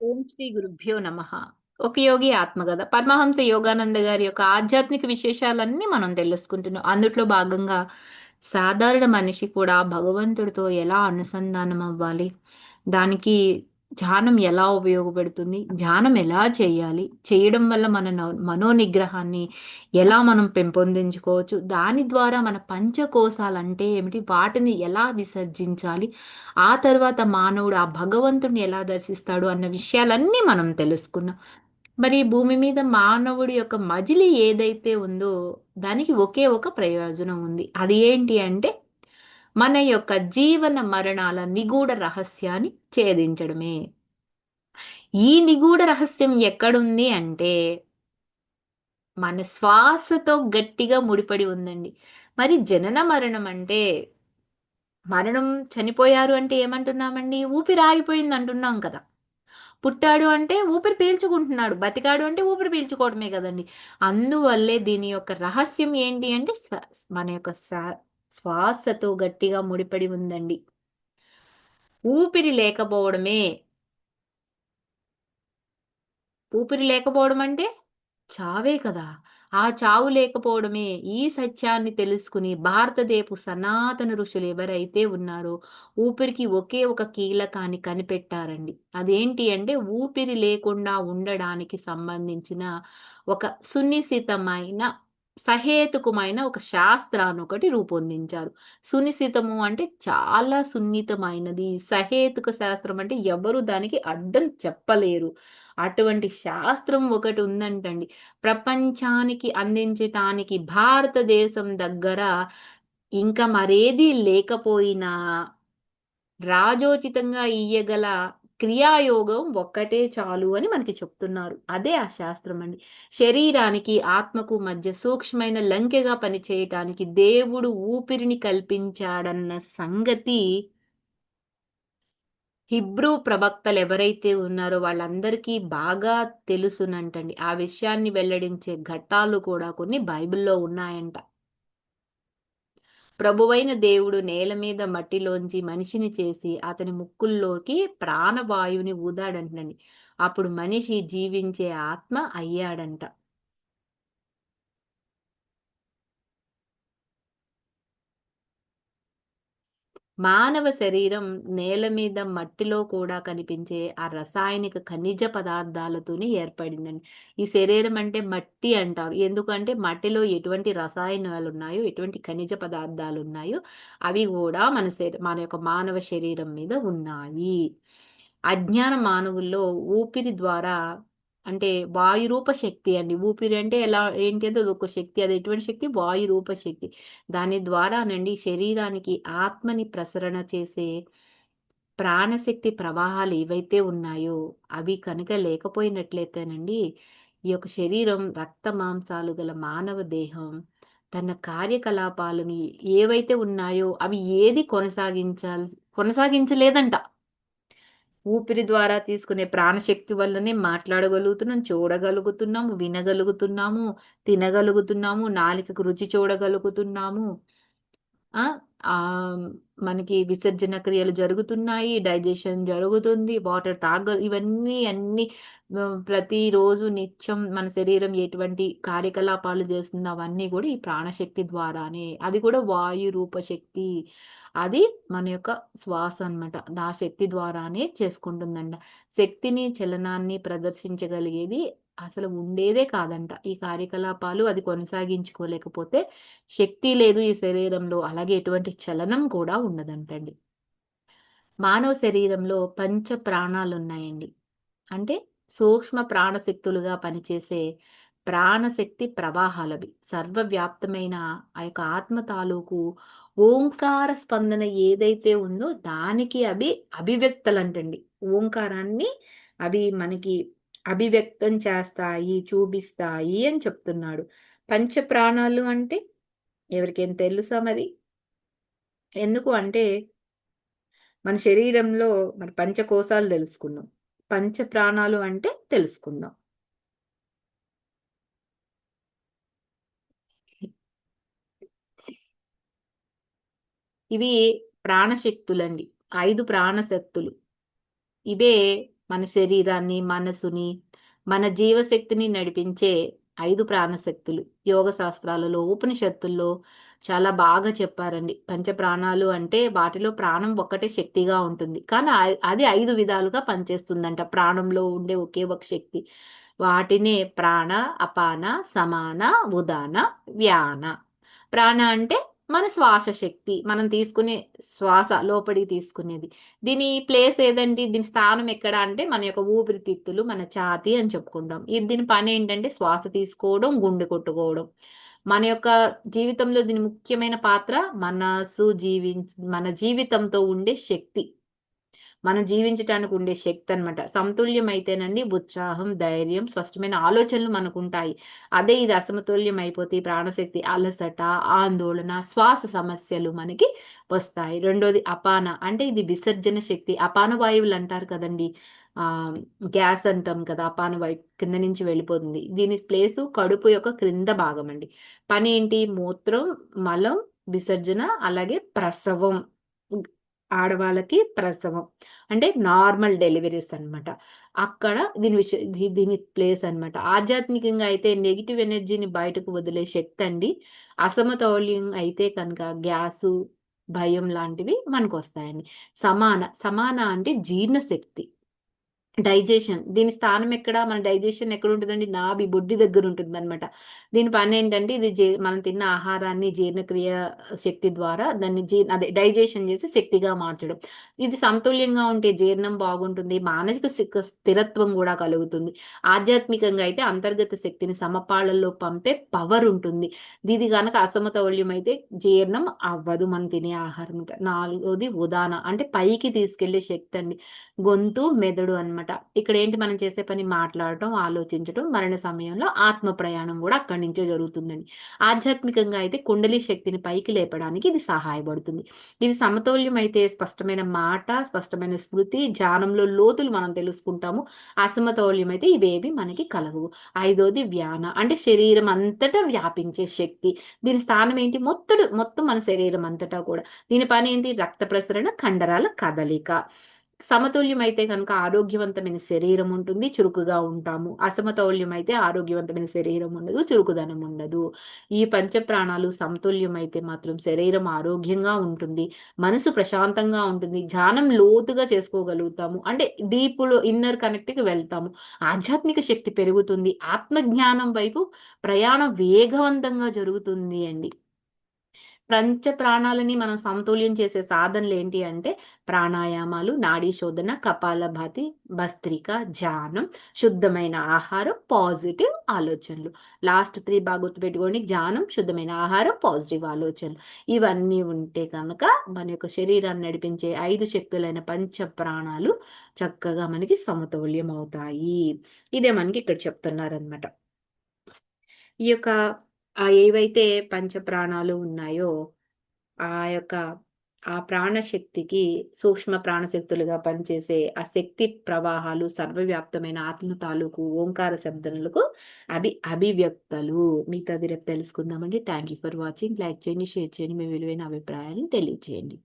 ఓం శ్రీ గురుభ్యో నమ. ఒక యోగి ఆత్మగద. పరమహంస యోగానంద గారి యొక్క ఆధ్యాత్మిక విశేషాలన్నీ మనం తెలుసుకుంటున్నాం. అందుట్లో భాగంగా సాధారణ మనిషి కూడా భగవంతుడితో ఎలా అనుసంధానం అవ్వాలి? దానికి ధ్యానం ఎలా ఉపయోగపడుతుంది? ధ్యానం ఎలా చేయాలి? చేయడం వల్ల మన మనోనిగ్రహాన్ని ఎలా మనం పెంపొందించుకోవచ్చు? దాని ద్వారా మన పంచకోశాలు అంటే ఏమిటి? వాటిని ఎలా విసర్జించాలి? ఆ తర్వాత మానవుడు ఆ భగవంతుని ఎలా దర్శిస్తాడు? అన్న విషయాలన్నీ మనం తెలుసుకున్నాం. మరి భూమి మీద మానవుడి యొక్క మజిలి ఏదైతే ఉందో దానికి ఒకే ఒక ప్రయోజనం ఉంది. అది ఏంటి అంటే మన యొక్క జీవన మరణాల నిగూఢ రహస్యాన్ని ఛేదించడమే. ఈ నిగూఢ రహస్యం ఎక్కడుంది అంటే మన శ్వాసతో గట్టిగా ముడిపడి ఉందండి. మరి జనన మరణం అంటే మరణం చనిపోయారు అంటే ఏమంటున్నామండి? ఊపిరి ఆగిపోయింది అంటున్నాం కదా. పుట్టాడు అంటే ఊపిరి పీల్చుకుంటున్నాడు. బతికాడు అంటే ఊపిరి పీల్చుకోవడమే కదండి. అందువల్లే దీని యొక్క రహస్యం ఏంటి అంటే మన యొక్క శ్వాసతో గట్టిగా ముడిపడి ఉందండి. ఊపిరి లేకపోవడమే ఊపిరి లేకపోవడం అంటే చావే కదా. ఆ చావు లేకపోవడమే ఈ సత్యాన్ని తెలుసుకుని భారతదేపు సనాతన ఋషులు ఎవరైతే ఉన్నారో ఊపిరికి ఒకే ఒక కీలకాన్ని కనిపెట్టారండి. అదేంటి అంటే ఊపిరి లేకుండా ఉండడానికి సంబంధించిన ఒక సున్నిశితమైన సహేతుకమైన ఒక శాస్త్రాన్ని ఒకటి రూపొందించారు. సునిశ్చితము అంటే చాలా సున్నితమైనది. సహేతుక శాస్త్రం అంటే ఎవరు దానికి అడ్డం చెప్పలేరు. అటువంటి శాస్త్రం ఒకటి ఉందంటండి. ప్రపంచానికి అందించటానికి భారతదేశం దగ్గర ఇంకా మరేది లేకపోయినా రాజోచితంగా ఇయ్యగల క్రియాయోగం ఒక్కటే చాలు అని మనకి చెప్తున్నారు. అదే ఆ శాస్త్రం అండి శరీరానికి ఆత్మకు మధ్య సూక్ష్మమైన లంకెగా పనిచేయటానికి దేవుడు ఊపిరిని కల్పించాడన్న సంగతి హిబ్రూ ప్రవక్తలు ఎవరైతే ఉన్నారో వాళ్ళందరికీ బాగా తెలుసునంటండి. ఆ విషయాన్ని వెల్లడించే ఘట్టాలు కూడా కొన్ని బైబిల్లో ఉన్నాయంట. ప్రభువైన దేవుడు నేల మీద మట్టిలోంచి మనిషిని చేసి అతని ముక్కుల్లోకి ప్రాణవాయువుని ఊదాడంటండి. అప్పుడు మనిషి జీవించే ఆత్మ అయ్యాడంట. మానవ శరీరం నేల మీద మట్టిలో కూడా కనిపించే ఆ రసాయనిక ఖనిజ పదార్థాలతోనే ఏర్పడిందండి. ఈ శరీరం అంటే మట్టి అంటారు. ఎందుకంటే మట్టిలో ఎటువంటి రసాయనాలు ఉన్నాయో ఎటువంటి ఖనిజ పదార్థాలు ఉన్నాయో అవి కూడా మన మన యొక్క మానవ శరీరం మీద ఉన్నాయి. అజ్ఞాన మానవుల్లో ఊపిరి ద్వారా అంటే వాయురూప శక్తి అండి. ఊపిరి అంటే ఎలా ఏంటి అంటే ఒక శక్తి. అది ఎటువంటి శక్తి? వాయురూప శక్తి. దాని ద్వారానండి శరీరానికి ఆత్మని ప్రసరణ చేసే ప్రాణశక్తి ప్రవాహాలు ఏవైతే ఉన్నాయో అవి కనుక లేకపోయినట్లయితేనండి ఈ యొక్క శరీరం రక్త మాంసాలు గల మానవ దేహం తన కార్యకలాపాలను ఏవైతే ఉన్నాయో అవి ఏది కొనసాగించాలి కొనసాగించలేదంట. ఊపిరి ద్వారా తీసుకునే ప్రాణశక్తి వల్లనే మాట్లాడగలుగుతున్నాం చూడగలుగుతున్నాము వినగలుగుతున్నాము తినగలుగుతున్నాము నాలికకు రుచి చూడగలుగుతున్నాము. మనకి విసర్జన క్రియలు జరుగుతున్నాయి డైజెషన్ జరుగుతుంది వాటర్ తాగ ఇవన్నీ అన్ని ప్రతిరోజు నిత్యం మన శరీరం ఎటువంటి కార్యకలాపాలు చేస్తుందో అవన్నీ కూడా ఈ ప్రాణశక్తి ద్వారానే. అది కూడా వాయు రూపశక్తి అది మన యొక్క శ్వాస అనమాట ఆ శక్తి ద్వారానే చేసుకుంటుందంట. శక్తిని చలనాన్ని ప్రదర్శించగలిగేది అసలు ఉండేదే కాదంట. ఈ కార్యకలాపాలు అది కొనసాగించుకోలేకపోతే శక్తి లేదు ఈ శరీరంలో. అలాగే ఎటువంటి చలనం కూడా ఉండదంటండి. మానవ శరీరంలో పంచ ప్రాణాలు ఉన్నాయండి అంటే సూక్ష్మ ప్రాణశక్తులుగా పనిచేసే ప్రాణశక్తి ప్రవాహాలవి. సర్వవ్యాప్తమైన ఆ యొక్క ఆత్మ తాలూకు ఓంకార స్పందన ఏదైతే ఉందో దానికి అవి అభివ్యక్తలంటండి. ఓంకారాన్ని అవి మనకి అభివ్యక్తం చేస్తాయి చూపిస్తాయి అని చెప్తున్నాడు. పంచ ప్రాణాలు అంటే ఎవరికేం తెలుసా మరి? ఎందుకు అంటే మన శరీరంలో మన పంచకోశాలు తెలుసుకున్నాం. పంచ ప్రాణాలు అంటే తెలుసుకుందాం. ఇవి ప్రాణశక్తులండి. ఐదు ప్రాణశక్తులు. ఇవే మన శరీరాన్ని మనసుని మన జీవశక్తిని నడిపించే ఐదు ప్రాణశక్తులు. యోగ శాస్త్రాలలో ఉపనిషత్తుల్లో చాలా బాగా చెప్పారండి. పంచ ప్రాణాలు అంటే వాటిలో ప్రాణం ఒక్కటే శక్తిగా ఉంటుంది. కానీ అది ఐదు విధాలుగా పనిచేస్తుందంట. ప్రాణంలో ఉండే ఒకే ఒక శక్తి. వాటినే ప్రాణ అపాన సమాన ఉదాన వ్యాన. ప్రాణ అంటే మన శ్వాస శక్తి మనం తీసుకునే శ్వాస లోపలికి తీసుకునేది. దీని ప్లేస్ ఏదండి? దీని స్థానం ఎక్కడ అంటే మన యొక్క ఊపిరితిత్తులు మన ఛాతి అని చెప్పుకుంటాం. ఇది దీని పని ఏంటంటే శ్వాస తీసుకోవడం గుండె కొట్టుకోవడం. మన యొక్క జీవితంలో దీని ముఖ్యమైన పాత్ర మనసు జీవి మన జీవితంతో ఉండే శక్తి. మనం జీవించడానికి ఉండే శక్తి అనమాట సమతుల్యం అయితేనండి ఉత్సాహం ధైర్యం స్పష్టమైన ఆలోచనలు మనకు ఉంటాయి అదే ఇది అసమతుల్యం అయిపోతే ప్రాణశక్తి అలసట ఆందోళన శ్వాస సమస్యలు మనకి వస్తాయి. రెండోది అపాన అంటే ఇది విసర్జన శక్తి. అపాన వాయువులు అంటారు కదండి. ఆ గ్యాస్ అంటాం కదా అపాన వాయువు కింద నుంచి వెళ్ళిపోతుంది. దీని ప్లేసు కడుపు యొక్క క్రింద భాగం అండి పని ఏంటి? మూత్రం మలం విసర్జన అలాగే ప్రసవం. ఆడవాళ్ళకి ప్రసవం. అంటే నార్మల్ డెలివరీస్ అనమాట అక్కడ దీని విష దీని ప్లేస్ అనమాట ఆధ్యాత్మికంగా అయితే నెగిటివ్ ఎనర్జీని బయటకు వదిలే శక్తి అండి. అసమతౌల్యం అయితే కనుక గ్యాసు భయం లాంటివి మనకు వస్తాయండి సమాన సమాన అంటే జీర్ణశక్తి. డైజెషన్. దీని స్థానం ఎక్కడ? మన డైజెషన్ ఎక్కడ ఉంటుందండి? నాభి బొడ్డి దగ్గర ఉంటుంది అనమాట దీని పని ఏంటంటే ఇది మనం తిన్న ఆహారాన్ని జీర్ణక్రియ శక్తి ద్వారా దాన్ని జీ అదే డైజెషన్ చేసి శక్తిగా మార్చడం. ఇది సమతుల్యంగా ఉంటే జీర్ణం బాగుంటుంది మానసిక స్థిరత్వం కూడా కలుగుతుంది. ఆధ్యాత్మికంగా అయితే అంతర్గత శక్తిని సమపాళల్లో పంపే పవర్ ఉంటుంది. ఇది కనుక అసమతౌల్యం అయితే జీర్ణం అవ్వదు మనం తినే ఆహారం. నాలుగోది ఉదాన అంటే పైకి తీసుకెళ్ళే శక్తి అండి. గొంతు మెదడు అనమాట ఇక్కడ ఏంటి మనం చేసే పని? మాట్లాడటం ఆలోచించడం మరణ సమయంలో ఆత్మ ప్రయాణం కూడా అక్కడి నుంచే జరుగుతుందండి. ఆధ్యాత్మికంగా అయితే కుండలి శక్తిని పైకి లేపడానికి ఇది సహాయపడుతుంది. ఇది సమతౌల్యం అయితే స్పష్టమైన మాట స్పష్టమైన స్మృతి ధ్యానంలో లోతులు మనం తెలుసుకుంటాము. అసమతౌల్యం అయితే ఇవేవి మనకి కలవు. ఐదోది వ్యాన అంటే శరీరం అంతటా వ్యాపించే శక్తి. దీని స్థానం ఏంటి? మొత్తడు మొత్తం మన శరీరం అంతటా కూడా. దీని పని ఏంటి? రక్త ప్రసరణ కండరాల కదలిక. సమతుల్యం అయితే కనుక ఆరోగ్యవంతమైన శరీరం ఉంటుంది చురుకుగా ఉంటాము. అసమతౌల్యం అయితే ఆరోగ్యవంతమైన శరీరం ఉండదు చురుకుదనం ఉండదు. ఈ పంచ ప్రాణాలు సమతుల్యం అయితే మాత్రం శరీరం ఆరోగ్యంగా ఉంటుంది మనసు ప్రశాంతంగా ఉంటుంది ధ్యానం లోతుగా చేసుకోగలుగుతాము. అంటే డీప్లో ఇన్నర్ కనెక్ట్కి వెళ్తాము. ఆధ్యాత్మిక శక్తి పెరుగుతుంది ఆత్మజ్ఞానం వైపు ప్రయాణం వేగవంతంగా జరుగుతుంది అండి. పంచ ప్రాణాలని మనం సమతుల్యం చేసే సాధనలు ఏంటి అంటే ప్రాణాయామాలు నాడీ శోధన కపాలభాతి భస్త్రిక ధ్యానం శుద్ధమైన ఆహారం పాజిటివ్ ఆలోచనలు. లాస్ట్ త్రీ బాగా గుర్తుపెట్టుకోండి. ధ్యానం శుద్ధమైన ఆహారం పాజిటివ్ ఆలోచనలు. ఇవన్నీ ఉంటే కనుక మన యొక్క శరీరాన్ని నడిపించే ఐదు శక్తులైన పంచ ప్రాణాలు చక్కగా మనకి సమతుల్యం అవుతాయి ఇదే మనకి ఇక్కడ చెప్తున్నారనమాట ఈ యొక్క ఆ ఏవైతే పంచ ప్రాణాలు ఉన్నాయో ఆ యొక్క ఆ ప్రాణశక్తికి సూక్ష్మ ప్రాణశక్తులుగా పనిచేసే ఆ శక్తి ప్రవాహాలు సర్వవ్యాప్తమైన ఆత్మ తాలూకు ఓంకార శబ్దములకు అభి అభివ్యక్తలు. మిగతాది రేపు తెలుసుకుందామండి. Thank you for watching like చేయండి షేర్ చేయండి. మీ విలువైన అభిప్రాయాన్ని తెలియచేయండి.